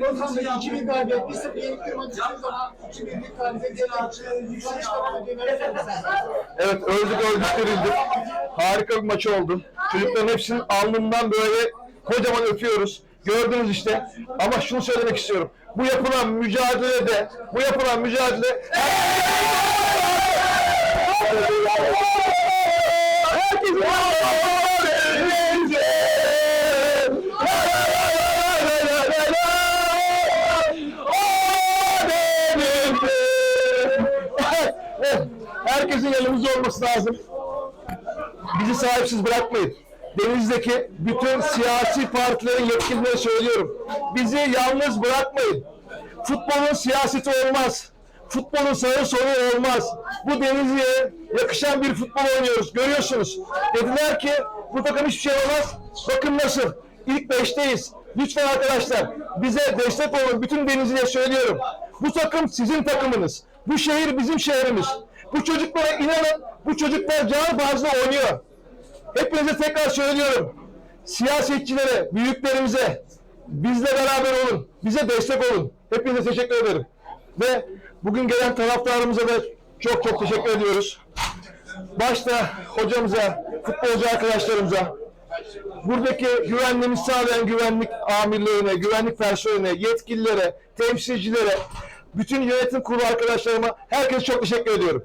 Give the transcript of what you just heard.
Lozan'da 2000 galibiyet, 1-0 yenik duruma düştüğü zaman 2000'lik galibiyet geri açı, yükseliş devam ediyor. Neler söylersiniz? Evet öldük öldük dirildik. Harika bir maç oldu. Çocukların hepsinin alnından böyle kocaman öpüyoruz. Gördünüz işte. Ama şunu söylemek istiyorum. Bu yapılan mücadelede, bu yapılan mücadele Herkesin yanımızda olması lazım. Bizi sahipsiz bırakmayın. Denizdeki bütün siyasi partilerin yetkililerine söylüyorum. Bizi yalnız bırakmayın. Futbolun siyaseti olmaz. Futbolun sağı solu olmaz. Bu Denizli'ye yakışan bir futbol oynuyoruz. Görüyorsunuz. Dediler ki bu takım hiçbir şey olmaz. Bakın nasıl. İlk beşteyiz. Lütfen arkadaşlar bize destek olun. Bütün Denizli'ye söylüyorum. Bu takım sizin takımınız. Bu şehir bizim şehrimiz. Bu çocuklara inanın. Bu çocuklar can bazlı oynuyor. Hepinize tekrar söylüyorum. Siyasetçilere, büyüklerimize bizle beraber olun. Bize destek olun. Hepinize teşekkür ederim. Ve bugün gelen taraftarımıza da çok çok teşekkür ediyoruz. Başta hocamıza, futbolcu arkadaşlarımıza, buradaki güvenliğimizi sağlayan güvenlik amirlerine, güvenlik personeline, yetkililere, temsilcilere, bütün yönetim kurulu arkadaşlarıma herkese çok teşekkür ediyorum.